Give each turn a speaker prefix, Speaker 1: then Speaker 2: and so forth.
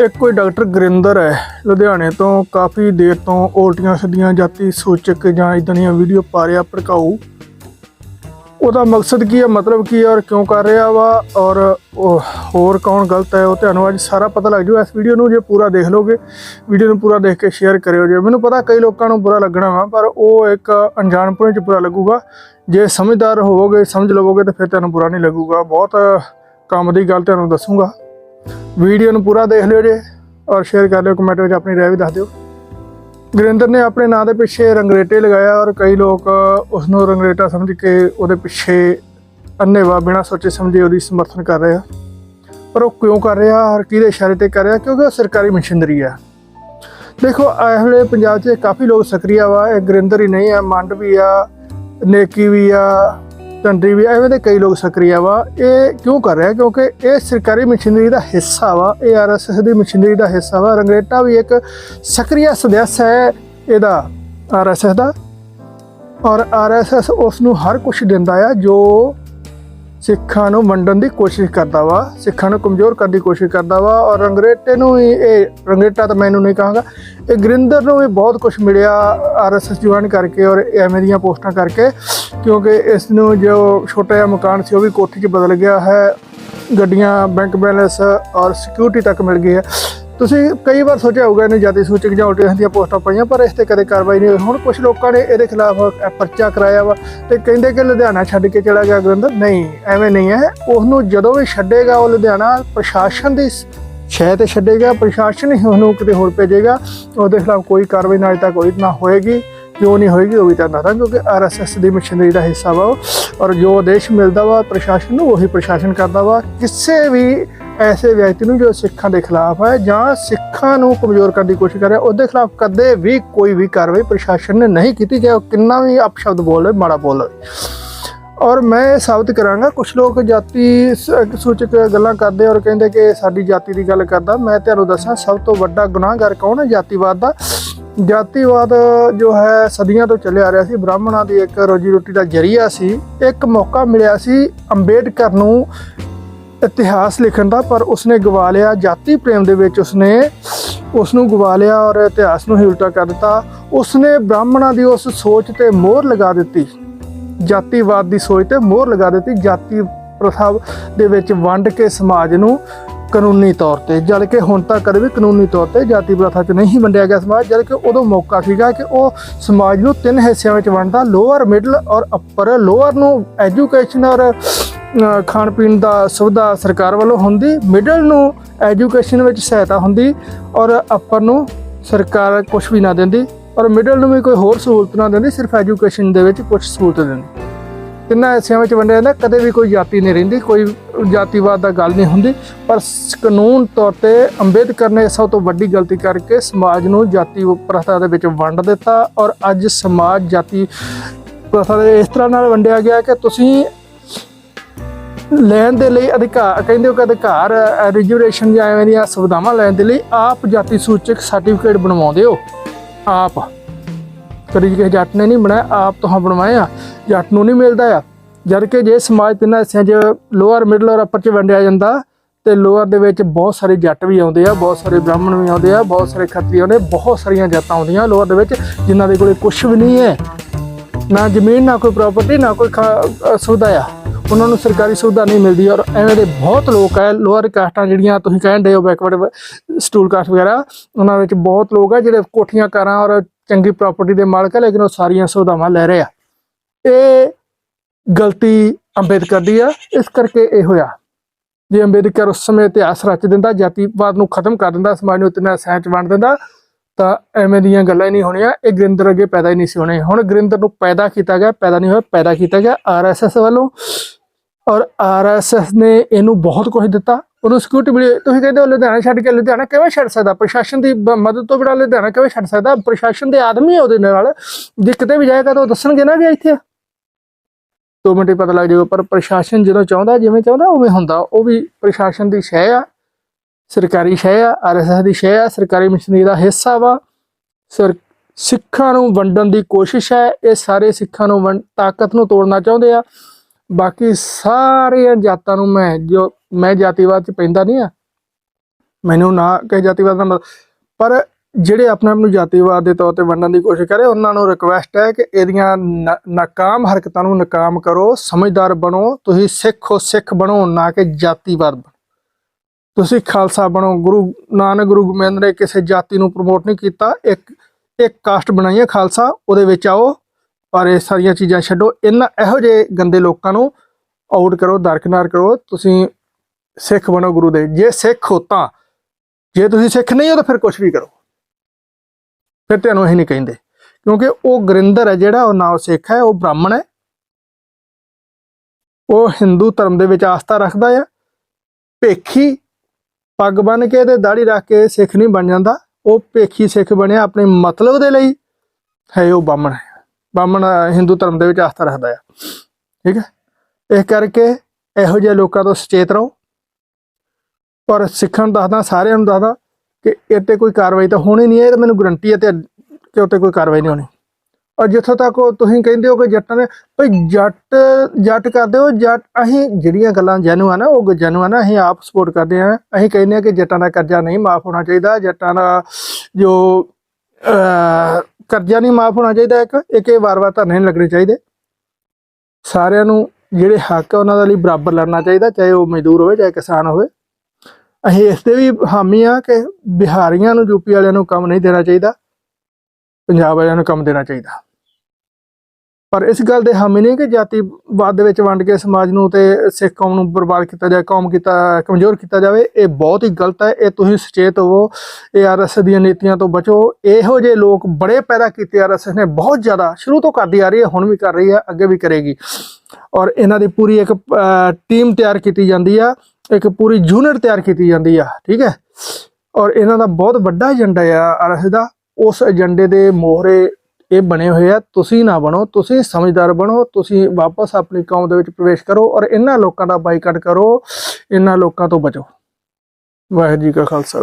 Speaker 1: ਇੱਕ ਕੋਈ ਡਾਕਟਰ ਗੁਰਿੰਦਰ ਹੈ, ਲੁਧਿਆਣੇ ਤੋਂ ਕਾਫੀ ਦੇਰ ਤੋਂ ਉਲਟੀਆਂ ਸਿੱਧੀਆਂ ਜਾਤੀ ਸੂਚਕ ਜਾਂ ਇਦਾਂ ਦੀਆਂ ਵੀਡੀਓ ਪਾ ਰਿਹਾ ਭੜਕਾਊ। ਉਹਦਾ ਮਕਸਦ ਕੀ ਹੈ? ਮਤਲਬ ਕੀ ਹੈ ਔਰ ਕਿਉਂ ਕਰ ਰਿਹਾ ਵਾ? ਔਰ ਉਹ ਹੋਰ ਕੌਣ ਗਲਤ ਹੈ? ਉਹ ਤੁਹਾਨੂੰ ਅੱਜ ਸਾਰਾ ਪਤਾ ਲੱਗ ਜੂ ਇਸ ਵੀਡੀਓ ਨੂੰ ਜੇ ਪੂਰਾ ਦੇਖ ਲੋਗੇ ਵੀਡੀਓ ਨੂੰ ਪੂਰਾ ਦੇਖ ਕੇ ਸ਼ੇਅਰ ਕਰਿਓ ਜੇ। ਮੈਨੂੰ ਪਤਾ ਕਈ ਲੋਕਾਂ ਨੂੰ ਬੁਰਾ ਲੱਗਣਾ ਵਾ, ਪਰ ਉਹ ਇੱਕ ਅਣਜਾਣਪੁਣੇ ਚ ਬੁਰਾ ਲੱਗੂਗਾ। ਜੇ ਸਮਝਦਾਰ ਹੋਵੋਗੇ, ਸਮਝ ਲਵੋਗੇ, ਤਾਂ ਫਿਰ ਤੁਹਾਨੂੰ ਬੁਰਾ ਨਹੀਂ ਲੱਗੂਗਾ। ਬਹੁਤ ਕੰਮ ਦੀ ਗੱਲ ਤੁਹਾਨੂੰ ਦੱਸੂਗਾ। ਵੀਡੀਓ ਨੂੰ ਪੂਰਾ ਦੇਖ ਲਿਓ ਜੇ ਔਰ ਸ਼ੇਅਰ ਕਰ ਲਿਓ ਕਮੈਂਟ ਵਿੱਚ ਆਪਣੀ ਰਾਏ ਵੀ ਦੱਸ ਦਿਓ। ਗੁਰਿੰਦਰ ਨੇ ਆਪਣੇ ਨਾਂ ਦੇ ਪਿੱਛੇ ਰੰਗਰੇਟੇ ਲਗਾਇਆ ਔਰ ਕਈ ਲੋਕ ਉਸ ਨੂੰ ਰੰਗਰੇਟਾ ਸਮਝ ਕੇ ਉਹਦੇ ਪਿੱਛੇ ਅੰਨੇਵਾ ਬਿਨਾਂ ਸੋਚੇ ਸਮਝੇ ਉਹਦੀ ਸਮਰਥਨ ਕਰ ਰਹੇ ਆ। ਪਰ ਉਹ ਕਿਉਂ ਕਰ ਰਿਹਾ ਔਰ ਕਿਹਦੇ ਇਸ਼ਾਰੇ ਤੇ ਕਰ ਰਿਹਾ, ਕਿਉਂਕਿ ਉਹ ਸਰਕਾਰੀ ਮਸ਼ੀਨਰੀ ਆ। ਦੇਖੋ ਇਸ ਵੇਲੇ ਪੰਜਾਬ 'ਚ ਕਾਫੀ ਲੋਕ ਸਕਰੀਆ ਵਾ, ਇਹ ਗੁਰਿੰਦਰ ਹੀ ਨਹੀਂ ਆ, ਮੰਡ ਵੀ ਆ, ਨੇਕੀ ਵੀ ਆ ਧੰਦਰੀ ਵੀ ਐਵੇਂ ਦੇ ਕਈ ਲੋਕ ਸਕਰੀਆ ਵਾ। ਇਹ ਕਿਉਂ ਕਰ ਰਿਹਾ? ਕਿਉਂਕਿ ਇਹ ਸਰਕਾਰੀ ਮਸ਼ੀਨਰੀ ਦਾ ਹਿੱਸਾ ਵਾ। ਇਹ ਆਰਐਸਐਸ ਦੀ ਮਸ਼ੀਨਰੀ ਦਾ ਹਿੱਸਾ ਵਾ। ਰੰਗਰੇਟਾ ਵੀ ਇੱਕ ਸਕਰੀਆ ਸਦੱਸ ਹੈ ਇਹਦਾ ਆਰਐਸਐਸ ਦਾ। ਔਰ ਆਰਐਸਐਸ ਉਸ ਨੂੰ ਹਰ ਕੁਝ ਦਿੰਦਾ ਆ, ਜੋ ਸਿੱਖਾਂ ਨੂੰ ਵੰਡਣ ਦੀ ਕੋਸ਼ਿਸ਼ ਕਰਦਾ ਵਾ। ਸਿੱਖਾਂ ਨੂੰ ਕਮਜ਼ੋਰ ਕਰਨ ਦੀ ਕੋਸ਼ਿਸ਼ ਕਰਦਾ ਵਾ। ਔਰ ਰੰਗਰੇਟੇ ਨੂੰ ਵੀ ਇਹ, ਰੰਗਰੇਟਾ ਤਾਂ ਮੈਨੂੰ ਨਹੀਂ ਕਹਾਂਗਾ। ਇਹ ਗਰਿੰਦਰ ਨੂੰ ਵੀ ਬਹੁਤ ਕੁਝ ਮਿਲਿਆ ਆਰਐਸਐਸ ਜੁਆਇਨ ਕਰਕੇ ਔਰ ਐਵੇਂ ਦੀਆਂ ਪੋਸਟਾਂ ਕਰਕੇ। ਕਿਉਂਕਿ ਇਸ ਨੂੰ ਜੋ ਛੋਟਾ ਜਿਹਾ ਮਕਾਨ ਸੀ, ਉਹ ਵੀ ਕੋਠੀ 'ਚ ਬਦਲ ਗਿਆ ਹੈ। ਗੱਡੀਆਂ ਬੈਂਕ ਬੈਲੈਂਸ ਔਰ ਸਿਕਿਉਰਿਟੀ ਤੱਕ ਮਿਲ ਗਈ ਹੈ। ਤੁਸੀਂ ਕਈ ਵਾਰ ਸੋਚਿਆ ਹੋਊਗਾ, ਇਹਨੂੰ ਜਾਤੀ ਸੂਚਕ ਜਾਂ ਉਲਟੀਆਂ ਦੀਆਂ ਪੋਸਟਾਂ ਪਾਈਆਂ, ਪਰ ਇਸ ਤੇ ਕਦੇ ਕਾਰਵਾਈ ਨਹੀਂ ਹੋਈ। ਹੁਣ ਕੁਝ ਲੋਕਾਂ ਨੇ ਇਹਦੇ ਖਿਲਾਫ ਪਰਚਾ ਕਰਾਇਆ ਵਾ ਤੇ ਕਹਿੰਦੇ ਕਿ ਲੁਧਿਆਣਾ ਛੱਡ ਕੇ ਚਲਾ ਗਿਆ ਗੁਰਿੰਦਰ। ਨਹੀਂ, ਐਵੇਂ ਨਹੀਂ ਹੈ। ਉਸ ਨੂੰ ਜਦੋਂ ਵੀ ਛੱਡੇਗਾ ਉਹ ਲੁਧਿਆਣਾ ਪ੍ਰਸ਼ਾਸਨ ਦੀ ਸ਼ਹਿ ਤੇ ਛੱਡੇਗਾ। ਪ੍ਰਸ਼ਾਸਨ ਹੀ ਉਹਨੂੰ ਕਿਤੇ ਹੋਰ ਭੇਜੇਗਾ। ਉਹਦੇ ਖਿਲਾਫ ਕੋਈ ਕਾਰਵਾਈ ਨਾ ਅਜੇ ਤੱਕ ਹੋਈ ਨਾ ਹੋਏਗੀ। ਕਿਉਂ ਨਹੀਂ ਹੋਏਗੀ ਉਹ ਵੀ ਤਾਂ ਦੱਸਦਾ ਕਿਉਂਕਿ ਆਰਐਸਐਸ ਦੀ ਮਸ਼ੀਨਰੀ ਦਾ ਹਿੱਸਾ ਵਾ ਉਹ, ਔਰ ਜੋ ਆਦੇਸ਼ ਮਿਲਦਾ ਵਾ, ਪ੍ਰਸ਼ਾਸਨ ਨੂੰ ਉਹੀ ਪ੍ਰਸ਼ਾਸਨ ਕਰਦਾ ਵਾ, ਕਿਸੇ ਵੀ ਐਸੇ ਵਿਅਕਤੀ ਨੂੰ ਜੋ ਸਿੱਖਾਂ ਦੇ ਖਿਲਾਫ ਹੈ ਜਾਂ ਸਿੱਖਾਂ ਨੂੰ ਕਮਜ਼ੋਰ ਕਰਨ ਦੀ ਕੋਸ਼ਿਸ਼ ਕਰ ਰਿਹਾ, ਉਹਦੇ ਖਿਲਾਫ ਕਦੇ ਵੀ ਕੋਈ ਵੀ ਕਾਰਵਾਈ ਪ੍ਰਸ਼ਾਸਨ ਨੇ ਨਹੀਂ ਕੀਤੀ, ਚਾਹੇ ਉਹ ਕਿੰਨਾ ਵੀ ਅਪਸ਼ਬਦ ਬੋਲੇ ਮਾੜਾ ਬੋਲੇ ਔਰ ਮੈਂ ਇਹ ਸਾਬਤ ਕਰਾਂਗਾ ਕੁਝ ਲੋਕ ਜਾਤੀ ਸੂਚਕ ਗੱਲਾਂ ਕਰਦੇ ਔਰ ਕਹਿੰਦੇ ਕਿ ਸਾਡੀ ਜਾਤੀ ਦੀ ਗੱਲ ਕਰਦਾ, ਮੈਂ ਤੁਹਾਨੂੰ ਦੱਸਾਂ, ਸਭ ਤੋਂ ਵੱਡਾ ਗੁਨਾਹਗਰ ਕੌਣ ਹੈ ਜਾਤੀਵਾਦ ਦਾ? ਜਾਤੀਵਾਦ ਜੋ ਹੈ ਸਦੀਆਂ ਤੋਂ ਚੱਲਿਆ ਆ ਰਿਹਾ ਸੀ, ਬ੍ਰਾਹਮਣਾਂ ਦੀ ਇੱਕ ਰੋਜੀ ਰੋਟੀ ਦਾ ਜਰੀਆ ਸੀ। ਇੱਕ ਮੌਕਾ ਮਿਲਿਆ ਸੀ ਅੰਬੇਡਕਰ ਨੂੰ ਇਤਿਹਾਸ ਲਿਖਣ ਦਾ, ਪਰ ਉਸਨੇ ਗਵਾ ਲਿਆ, ਜਾਤੀ ਪ੍ਰੇਮ ਦੇ ਵਿੱਚ ਉਸਨੇ ਉਸ ਨੂੰ ਗਵਾ ਲਿਆ ਔਰ ਇਤਿਹਾਸ ਨੂੰ ਹੀ ਉਲਟਾ ਕਰ ਦਿੱਤਾ। ਉਸਨੇ ਬ੍ਰਾਹਮਣਾਂ ਦੀ ਉਸ ਸੋਚ ਤੇ ਮੋਹਰ ਲਗਾ ਦਿੱਤੀ। ਜਾਤੀਵਾਦ ਦੀ ਸੋਚ ਤੇ ਮੋਹਰ ਲਗਾ ਦਿੱਤੀ। ਜਾਤੀ ਪ੍ਰਥਾ ਦੇ ਵਿੱਚ ਵੰਡ ਕੇ ਸਮਾਜ ਨੂੰ ਕਾਨੂੰਨੀ ਤੌਰ ਤੇ, ਜਦ ਕਿ ਹੁਣ ਤੱਕ ਕਦੇ ਵੀ ਕਾਨੂੰਨੀ ਤੌਰ ਤੇ ਜਾਤੀ ਪ੍ਰਥਾ 'ਚ ਨਹੀਂ ਵੰਡਿਆ ਗਿਆ ਸਮਾਜ, ਜਦ ਕਿ ਉਦੋਂ ਮੌਕਾ ਸੀਗਾ ਕਿ ਉਹ ਸਮਾਜ ਨੂੰ ਤਿੰਨ ਹਿੱਸਿਆਂ ਵਿੱਚ ਵੰਡਦਾ ਲੋਅਰ ਮਿਡਲ ਔਰ ਅੱਪਰ ਲੋਅਰ ਨੂੰ ਐਜੂਕੇਸ਼ਨ ਔਰ ਖਾਣ ਪੀਣ ਦਾ ਸੁਵਿਧਾ ਸਰਕਾਰ ਵੱਲੋਂ ਹੁੰਦੀ ਮਿਡਲ ਨੂੰ ਐਜੂਕੇਸ਼ਨ ਵਿੱਚ ਸਹਾਇਤਾ ਹੁੰਦੀ ਔਰ ਅੱਪਰ ਨੂੰ ਸਰਕਾਰ ਕੁਝ ਵੀ ਨਾ ਦਿੰਦੀ ਔਰ ਮਿਡਲ ਨੂੰ ਵੀ ਕੋਈ ਹੋਰ ਸਹੂਲਤ ਨਾ ਦਿੰਦੀ, ਸਿਰਫ ਐਜੂਕੇਸ਼ਨ ਦੇ ਵਿੱਚ ਕੁਝ ਸਹੂਲਤ ਦਿੰਦੀ। ਤਿੰਨਾਂ ਹਿੱਸਿਆਂ ਵਿੱਚ ਵੰਡਿਆ ਜਾਂਦਾ, ਕਦੇ ਵੀ ਕੋਈ ਜਾਤੀ ਨਹੀਂ ਰਹਿੰਦੀ, ਕੋਈ ਜਾਤੀਵਾਦ ਦਾ ਗੱਲ ਨਹੀਂ ਹੁੰਦੀ। ਪਰ ਕਾਨੂੰਨ ਤੌਰ ਤੇ ਅੰਬੇਦਕਰ ਨੇ ਸਭ ਤੋਂ ਵੱਡੀ ਗਲਤੀ ਕਰਕੇ ਸਮਾਜ ਨੂੰ ਜਾਤੀ ਪ੍ਰਥਾ ਦੇ ਵਿੱਚ ਵੰਡ ਦਿੱਤਾ ਔਰ ਅੱਜ ਸਮਾਜ ਜਾਤੀ ਪ੍ਰਥਾ ਦੇ ਇਸ ਤਰ੍ਹਾਂ ਨਾਲ ਵੰਡਿਆ ਗਿਆ ਕਿ ਤੁਸੀਂ ਲੈਣ ਦੇ ਲਈ ਅਧਿਕਾਰ, ਕਹਿੰਦੇ ਹੋ ਕਿ ਅਧਿਕਾਰ ਰਿਜ਼ਰਵੇਸ਼ਨ ਜਾਂ ਐਵੇਂ ਦੀਆਂ ਸੁਵਿਧਾਵਾਂ ਲੈਣ ਦੇ ਲਈ ਆਪ ਜਾਤੀ ਸੂਚਕ ਸਰਟੀਫਿਕੇਟ ਬਣਵਾਉਂਦੇ ਹੋ। ਆਪ। ਕਦੀ ਕਿਸੇ ਜੱਟ ਨੇ ਨਹੀਂ ਬਣਾਇਆ, ਆਪ ਤੋਂ ਬਣਵਾਏ ਆ। ਜੱਟ ਨੂੰ ਨਹੀਂ ਮਿਲਦਾ ਆ। ਜਦ ਕਿ ਜੇ ਸਮਾਜ ਤਿੰਨਾਂ ਹਿੱਸਿਆਂ 'ਚ ਲੋਅਰ, ਮਿਡਲ ਔਰ ਅਪਰ 'ਚ ਵੰਡਿਆ ਜਾਂਦਾ, ਤੇ ਲੋਅਰ ਦੇ ਵਿੱਚ ਬਹੁਤ ਸਾਰੇ ਜੱਟ ਵੀ ਆਉਂਦੇ ਆ, ਬਹੁਤ ਸਾਰੇ ਬ੍ਰਾਹਮਣ ਵੀ ਆਉਂਦੇ ਆ, ਬਹੁਤ ਸਾਰੇ ਖੱਤਰੀ ਆਉਂਦੇ ਬਹੁਤ ਸਾਰੀਆਂ ਜਾਤਾਂ ਆਉਂਦੀਆਂ ਲੋਅਰ ਦੇ ਵਿੱਚ, ਜਿਨ੍ਹਾਂ ਦੇ ਕੋਲੇ ਕੁਝ ਵੀ ਨਹੀਂ ਹੈ। ਨਾ ਜ਼ਮੀਨ, ਨਾ ਕੋਈ ਪ੍ਰਾਪਰਟੀ ਨਾ ਕੋਈ ਖਾ- ਸੁਵਿਧਾ ਆ। ਉਹਨਾਂ ਨੂੰ ਸਰਕਾਰੀ ਸੁਵਿਧਾ ਨਹੀਂ ਮਿਲਦੀ ਔਰ ਐਵੇਂ ਦੇ ਬਹੁਤ ਲੋਕ ਆ, ਲੋਅਰ ਕਾਸਟਾਂ ਜਿਹੜੀਆਂ ਤੁਸੀਂ ਕਹਿੰਦੇ ਹੋ ਬੈਕਵਰਡ, ਸਟੂਲ ਕਾਸਟ ਵਗੈਰਾ, ਉਹਨਾਂ ਵਿੱਚ ਬਹੁਤ ਲੋਕ ਆ ਜਿਹੜੇ ਕੋਠੀਆਂ, ਕਾਰਾਂ ਔਰ ਚੰਗੀ ਪ੍ਰਾਪਰਟੀ ਦੇ ਮਾਲਕ ਹੈ ਲੇਕਿਨ ਉਹ ਸਾਰੀਆਂ ਸੁਵਿਧਾਵਾਂ ਲੈ ਰਿਹਾ ਇਹ ਗਲਤੀ ਅੰਬੇਦਕਰ ਦੀ ਆ, ਇਸ ਕਰਕੇ ਇਹ ਹੋਇਆ ਜੇ ਅੰਬੇਦਕਰ ਉਸ ਸਮੇਂ ਇਤਿਹਾਸ ਰਚ ਦਿੰਦਾ, ਜਾਤੀਵਾਦ ਨੂੰ ਖਤਮ ਕਰ ਦਿੰਦਾ, ਸਮਾਜ ਨੂੰ ਤਿੰਨਾਂ ਹਿੱਸਿਆਂ 'ਚ ਵੰਡ ਦਿੰਦਾ, ਤਾਂ ਐਵੇਂ ਦੀਆਂ ਗੱਲਾਂ ਹੀ ਨਹੀਂ ਹੋਣੀਆਂ। ਇਹ ਗੁਰਿੰਦਰ ਅੱਗੇ ਪੈਦਾ ਹੀ ਨਹੀਂ ਸੀ ਹੋਣੇ। ਹੁਣ ਗੁਰਿੰਦਰ ਨੂੰ ਪੈਦਾ ਕੀਤਾ ਗਿਆ, ਪੈਦਾ ਨਹੀਂ ਹੋਇਆ, ਪੈਦਾ ਕੀਤਾ ਗਿਆ ਆਰਐਸਐਸ ਵੱਲੋਂ। ਔਰ ਆਰਐਸਐਸ ਨੇ ਇਹਨੂੰ ਬਹੁਤ ਕੁਝ ਦਿੱਤਾ। ਉਹਨੂੰ ਸਿਕਿਉਰਿਟੀ ਮਿਲੀ ਤੁਸੀਂ ਕਹਿੰਦੇ ਹੋ ਲੁਧਿਆਣਾ ਛੱਡ ਕੇ ਲੁਧਿਆਣਾ ਕਿਵੇਂ ਛੱਡ ਸਕਦਾ? ਪ੍ਰਸ਼ਾਸਨ ਦੀ ਬ- ਮਦਦ ਤੋਂ ਬਿਨਾਂ ਲੁਧਿਆਣਾ ਕਿਵੇਂ ਛੱਡ ਸਕਦਾ? ਪ੍ਰਸ਼ਾਸਨ ਦੇ ਆਦਮੀ ਉਹਦੇ ਨਾਲ। ਜੇ ਕਿਤੇ ਵੀ ਜਾਏਗਾ ਤਾਂ ਉਹ ਦੱਸਣਗੇ ਨਾ ਵੀ ਇੱਥੇ। ਆ। ਦੋ ਮਿੰਟ ਹੀ ਪਤਾ ਲੱਗ ਜਾਊਗਾ, ਪਰ ਪ੍ਰਸ਼ਾਸਨ ਜਦੋਂ ਚਾਹੁੰਦਾ, ਜਿਵੇਂ ਚਾਹੁੰਦਾ, ਉਵੇਂ ਹੁੰਦਾ। ਉਹ ਵੀ ਪ੍ਰਸ਼ਾਸਨ ਦੀ ਸ਼ੈ ਆ, ਸਰਕਾਰੀ ਸ਼ੈ ਆ ਆਰਐਸਐਸ ਦੀ ਸ਼ੈ ਆ, ਸਰਕਾਰੀ ਮਸ਼ੀਨਰੀ ਦਾ ਹਿੱਸਾ ਵਾ। ਸਰ, ਸਿੱਖਾਂ ਨੂੰ ਵੰਡਣ ਦੀ ਕੋਸ਼ਿਸ਼ ਹੈ। ਇਹ ਸਾਰੇ ਸਿੱਖਾਂ ਨੂੰ ਵੰਡ ਤਾਕਤ ਨੂੰ ਤੋੜਨਾ ਚਾਹੁੰਦੇ ਆ। ਬਾਕੀ ਸਾਰੀਆਂ ਜਾਤਾਂ ਨੂੰ ਮੈਂ ਜੋ ਮੈਂ ਜਾਤੀਵਾਦ ਚ ਪੈਂਦਾ ਨਹੀਂ ਆ। ਮੈਨੂੰ ਨਾ ਕਿ ਜਾਤੀਵਾਦ ਦਾ ਪਰ ਜਿਹੜੇ ਆਪਣੇ ਆਪ ਨੂੰ ਜਾਤੀਵਾਦ ਦੇ ਤੌਰ ਤੇ ਵੰਡਣ ਦੀ ਕੋਸ਼ਿਸ਼ ਕਰੇ, ਉਹਨਾਂ ਨੂੰ ਰਿਕਵੈਸਟ ਹੈ ਕਿ ਇਹਦੀਆਂ ਨਾਕਾਮ ਹਰਕਤਾਂ ਨੂੰ ਨਾਕਾਮ ਕਰੋ, ਸਮਝਦਾਰ ਬਣੋ, ਤੁਸੀਂ ਸਿੱਖ ਹੋ ਸਿੱਖ ਬਣੋ, ਨਾ ਕਿ ਜਾਤੀਵਾਦ ਬਣੋ। ਤੁਸੀਂ ਖਾਲਸਾ ਬਣੋ। ਗੁਰੂ ਨਾਨਕ, ਗੁਰੂ ਗੋਬਿੰਦ ਨੇ ਕਿਸੇ ਜਾਤੀ ਨੂੰ ਪ੍ਰਮੋਟ ਨਹੀਂ ਕੀਤਾ। ਇੱਕ ਇੱਕ ਕਾਸਟ ਬਣਾਈ ਹੈ ਖਾਲਸਾ, ਉਹਦੇ ਵਿੱਚ ਆਓ, ਪਰ ਇਹ ਸਾਰੀਆਂ ਚੀਜ਼ਾਂ ਛੱਡੋ। ਇਹਨਾਂ ਇਹੋ ਜਿਹੇ ਗੰਦੇ ਲੋਕਾਂ ਨੂੰ ਆਊਟ ਕਰੋ, ਦਰਕਨਾਰ ਕਰੋ। ਤੁਸੀਂ ਸਿੱਖ ਬਣੋ ਗੁਰੂ ਦੇ। ਜੇ ਸਿੱਖ ਹੋ ਤਾਂ, ਜੇ ਤੁਸੀਂ ਸਿੱਖ ਨਹੀਂ ਹੋ ਤਾਂ ਫਿਰ ਕੁਝ ਵੀ ਕਰੋ। ਫਿਰ ਤੁਹਾਨੂੰ ਇਹ ਨਹੀਂ ਕਹਿੰਦੇ। ਕਿਉਂਕਿ ਉਹ ਗੁਰਿੰਦਰ ਹੈ ਜਿਹੜਾ ਉਹ ਨਾ ਸਿੱਖ ਹੈ, ਉਹ ਬ੍ਰਾਹਮਣ ਹੈ। ਉਹ ਹਿੰਦੂ ਧਰਮ ਦੇ ਵਿੱਚ ਆਸਥਾ ਰੱਖਦਾ ਆ। ਭੇਖੀ ਪੱਗ ਬੰਨ ਕੇ ਤੇ ਦਾੜੀ ਰੱਖ ਕੇ ਸਿੱਖ ਨਹੀਂ ਬਣ ਜਾਂਦਾ। ਉਹ ਭੇਖੀ ਸਿੱਖ ਬਣਿਆ ਆਪਣੇ ਮਤਲਬ ਦੇ ਲਈ ਹੈ, ਉਹ ਬਾਹਮਣ ਹੈ। ਬਾਹਮਣ ਹਿੰਦੂ ਧਰਮ ਦੇ ਵਿੱਚ ਆਸਥਾ ਰੱਖਦਾ ਆ। ਠੀਕ ਹੈ? ਇਸ ਕਰਕੇ ਇਹੋ ਜਿਹੇ ਲੋਕਾਂ ਤੋਂ ਸੁਚੇਤ ਰਹੋ। ਪਰ ਸਿੱਖਣ ਦੱਸਦਾ, ਸਾਰਿਆਂ ਨੂੰ ਦੱਸਦਾ ਕਿ ਇਹ ਤੇ ਕੋਈ ਕਾਰਵਾਈ ਤਾਂ ਹੋਣੀ ਨਹੀਂ ਹੈ ਇਹ ਤਾਂ ਮੈਨੂੰ ਗਰੰਟੀ ਹੈ ਤੇ ਕਿ ਉੱਤੇ ਕੋਈ ਕਾਰਵਾਈ ਨਹੀਂ ਹੋਣੀ। ਔਰ ਜਿੱਥੋਂ ਤੱਕ ਉਹ ਤੁਸੀਂ ਕਹਿੰਦੇ ਹੋ ਕਿ ਜੱਟਾਂ ਨੇ, ਭਈ ਜੱਟ ਜੱਟ ਕਰਦੇ ਹੋ, ਜੱਟ ਅਸੀਂ ਜਿਹੜੀਆਂ ਗੱਲਾਂ ਜੈਨੂ ਆ ਨਾ, ਉਹ ਜੈਨੂ ਆ ਨਾ ਅਸੀਂ ਆਪ ਸਪੋਰਟ ਕਰਦੇ ਆ ਅਸੀਂ ਕਹਿੰਦੇ ਆ ਕਿ ਜੱਟਾਂ ਦਾ ਕਰਜ਼ਾ ਨਹੀਂ ਮਾਫ ਹੋਣਾ ਚਾਹੀਦਾ, ਜੱਟਾਂ ਦਾ ਜੋ ਕਰਜ਼ਾ ਨਹੀਂ ਮਾਫ ਹੋਣਾ ਚਾਹੀਦਾ, ਇੱਕ ਇੱਕ ਇਹ ਵਾਰ-ਵਾਰ ਧਰਨੇ ਨਹੀਂ ਲੱਗਣੇ ਚਾਹੀਦੇ। ਸਾਰਿਆਂ ਨੂੰ ਜਿਹੜੇ ਹੱਕ ਆ, ਉਹਨਾਂ ਦੇ ਲਈ ਬਰਾਬਰ ਲੜਨਾ ਚਾਹੀਦਾ, ਚਾਹੇ ਉਹ ਮਜ਼ਦੂਰ ਹੋਵੇ, ਚਾਹੇ ਕਿਸਾਨ ਹੋਵੇ। ਅਸੀਂ ਇਸ ਤੇ ਵੀ ਹਾਮੀ ਆ ਕਿ ਬਿਹਾਰੀਆਂ ਨੂੰ ਯੂਪੀ ਵਾਲਿਆਂ ਨੂੰ ਕੰਮ ਨਹੀਂ ਦੇਣਾ ਚਾਹੀਦਾ, ਪੰਜਾਬ ਵਾਲਿਆਂ ਨੂੰ ਕੰਮ ਦੇਣਾ ਚਾਹੀਦਾ। ਪਰ ਇਸ ਗੱਲ ਦੇ ਹਾਮੀ ਨਹੀਂ ਕਿ ਜਾਤੀਵਾਦ ਦੇ ਵਿੱਚ ਵੰਡ ਕੇ ਸਮਾਜ ਨੂੰ ਤੇ ਸਿੱਖ ਕੌਮ ਨੂੰ ਬਰਬਾਦ ਕੀਤਾ ਜਾਏ, ਕੌਮ ਕੀਤਾ, ਕਮਜ਼ੋਰ ਕੀਤਾ ਜਾਵੇ, ਇਹ ਬਹੁਤ ਹੀ ਗਲਤ ਹੈ। ਇਹ ਤੁਸੀਂ ਸੁਚੇਤ ਹੋਵੋ, ਇਹ ਆਰਐਸ ਦੀਆਂ ਨੀਤੀਆਂ ਤੋਂ ਬਚੋ। ਇਹੋ ਜਿਹੇ ਲੋਕ ਬੜੇ ਪੈਦਾ ਕੀਤੇ ਆਰਐਸ ਨੇ, ਬਹੁਤ ਜ਼ਿਆਦਾ, ਸ਼ੁਰੂ ਤੋਂ ਕਰਦੀ ਆ ਰਹੀ ਹੈ, ਹੁਣ ਵੀ ਕਰ ਰਹੀ ਹੈ, ਅੱਗੇ ਵੀ ਕਰੇਗੀ। ਔਰ ਇਹਨਾਂ ਦੀ ਪੂਰੀ ਇੱਕ ਟੀਮ ਤਿਆਰ ਕੀਤੀ ਜਾਂਦੀ ਆ। ਇੱਕ ਪੂਰੀ ਯੂਨਿਟ ਤਿਆਰ ਕੀਤੀ ਜਾਂਦੀ ਆ, ਠੀਕ ਹੈ? ਔਰ ਇਹਨਾਂ ਦਾ ਬਹੁਤ ਵੱਡਾ ਏਜੰਡਾ ਆ ਆਰਐਸ ਦਾ ਉਸ ਏਜੰਡੇ ਦੇ ਮੋਹਰੇ ਇਹ ਬਣੇ ਹੋਏ ਆ, ਤੁਸੀਂ ਨਾ ਬਣੋ, ਤੁਸੀਂ ਸਮਝਦਾਰ ਬਣੋ, ਤੁਸੀਂ ਵਾਪਸ ਆਪਣੀ ਕੌਮ ਦੇ ਵਿੱਚ ਪ੍ਰਵੇਸ਼ ਕਰੋ ਔਰ ਇਹਨਾਂ ਲੋਕਾਂ ਦਾ ਬਾਈਕਾਟ ਕਰੋ, ਇਹਨਾਂ ਲੋਕਾਂ ਤੋਂ ਬਚੋ। ਵਾਹਿਗੁਰੂ ਜੀ ਕਾ ਖਾਲਸਾ